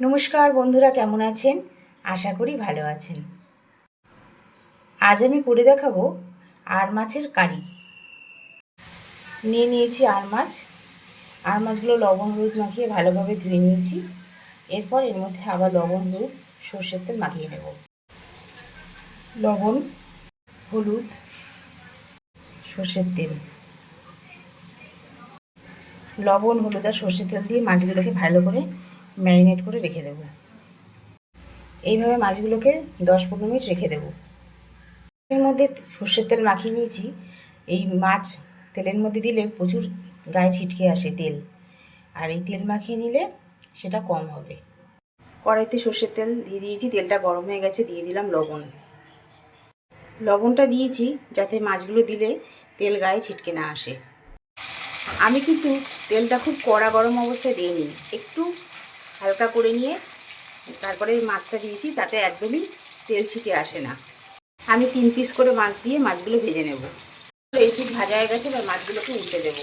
নমস্কার বন্ধুরা, কেমন আছেন? আশা করি ভালো আছেন। আজ আমি করে দেখাবো আর মাছের কারি। নিয়ে নিয়েছি আর মাছ। আর মাছগুলো লবণ হলুদ মাখিয়ে ভালোভাবে ধুয়ে নিয়েছি। এরপর এর মধ্যে আবার লবণ, হলুদ, সর্ষের তেল মাখিয়ে নেব। লবণ, হলুদ, সর্ষের তেল। লবণ, হলুদ আর সর্ষের তেল দিয়ে মাছগুলোকে ভালো করে ম্যারিনেট করে রেখে দেবো। এইভাবে মাছগুলোকে দশ পনেরো মিনিট রেখে দেবো। এর মধ্যে সর্ষের তেল মাখিয়ে নিয়েছি। এই মাছ তেলের মধ্যে দিলে প্রচুর গায়ে ছিটকে আসে তেল। আর এই তেল মাখিয়ে নিলে সেটা কম হবে। কড়াইতে সর্ষের তেল দিয়ে দিয়েছি, তেলটা গরম হয়ে গেছে, দিয়ে দিলাম লবণ। লবণটা দিয়েছি যাতে মাছগুলো দিলে তেল গায়ে ছিটকে না আসে। আমি কিন্তু তেলটা খুব কড়া গরম অবস্থায় দিইনি। একটু হালকা করে নিয়ে তারপরে মাছটা দিয়েছি তাতে একদমই তেল ছিটে আসে না। আমি তিন পিস করে মাছ দিয়ে মাছগুলো ভেজে নেব। এই পিস ভাজা হয়ে গেছে, এবার মাছগুলোকে উল্টে দেবো।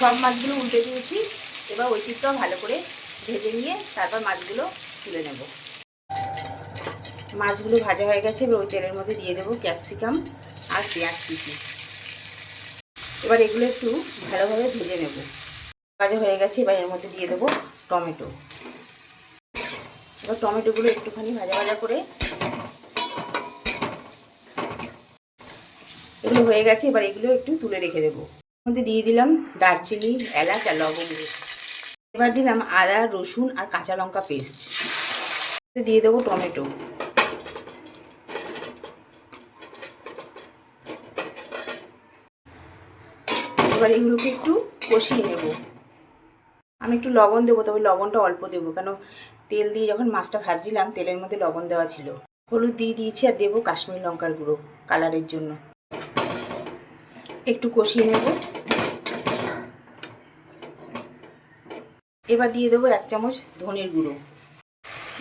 সব মাছগুলো উল্টে দিয়েছি, এবার ওই পিসটাও ভালো করে ভেজে নিয়ে তারপর মাছগুলো তুলে নেব। মাছগুলো ভাজা হয়ে গেছে, এবার ওই তেলের মধ্যে দিয়ে দেবো ক্যাপসিকাম আর পেঁয়াজ কুচি। এবার এগুলো একটু ভালোভাবে ভেজে নেব। ভাজা হয়ে গেছে, এবার এর মধ্যে দিয়ে দেবো টমেটো। এবার টমেটোগুলো একটুখানি ভাজা ভাজা করে এগুলো হয়ে গেছে, এবার এগুলো একটু তুলে রেখে দেবো। মধ্যে দিয়ে দিলাম দারচিনি, এলাচ আর লবঙ্গ এবার দিলাম আদা, রসুন আর কাঁচা লঙ্কা পেস্ট। দিয়ে দেবো টমেটো। এবার এগুলোকে একটু কষিয়ে নেব। আমি একটু লবণ দেবো, তবে লবণটা অল্প দেবো, কেন তেল দিয়ে যখন মাছটা ভাজছিলাম, তেলের মধ্যে লবণ দেওয়া ছিল। হলুদ দিয়ে দিয়েছি আর দেবো কাশ্মীর লঙ্কার গুঁড়ো কালারের জন্য। একটু কষিয়ে নেব। এবার দিয়ে দেবো এক চামচ ধনের গুঁড়ো।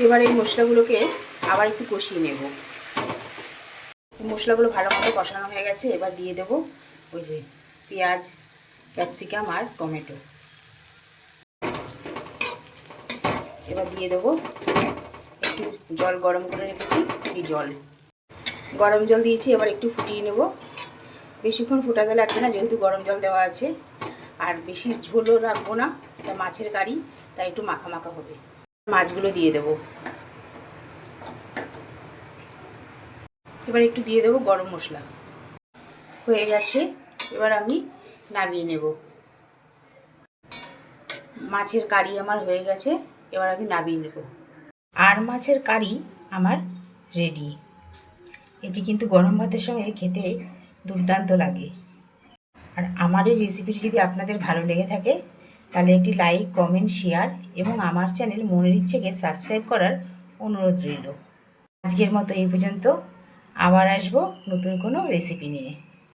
এবার এই মশলাগুলোকে আবার একটু কষিয়ে নেব। মশলাগুলো ভালো মতো কষানো হয়ে গেছে, এবার দিয়ে দেবো ওই যে পেঁয়াজ, ক্যাপসিকাম আর টমেটো। এবার দিয়ে দেবো একটু জল গরম করে রেখেছি, এই জল। গরম জল দিয়েছি, এবার একটু ফুটিয়ে নেব। বেশিক্ষণ ফুটাতে লাগবে না, যেহেতু গরম জল দেওয়া আছে। আর বেশি ঝোলও রাখব না, এটা মাছের কারি, তাই একটু মাখা মাখা হবে। মাছগুলো দিয়ে দেবো। এবার একটু দিয়ে দেবো গরম মশলা। হয়ে গেছে, এবার আমি নামিয়ে নেব। মাছের কারি আমার হয়ে গেছে। এবার আমি নামিয়ে নেব। আর মাছের কারি আমার রেডি এটি কিন্তু গরম ভাতের সঙ্গে খেতে দুর্দান্ত লাগে। আর আমার এই রেসিপিটি যদি আপনাদের ভালো লেগে থাকে, তাহলে একটি লাইক কমেন্ট শেয়ার এবং আমার চ্যানেল মনের ইচ্ছেকে সাবস্ক্রাইব করার অনুরোধ রইল। আজকের মতো এই পর্যন্ত। আবার আসব নতুন কোনো রেসিপি নিয়ে।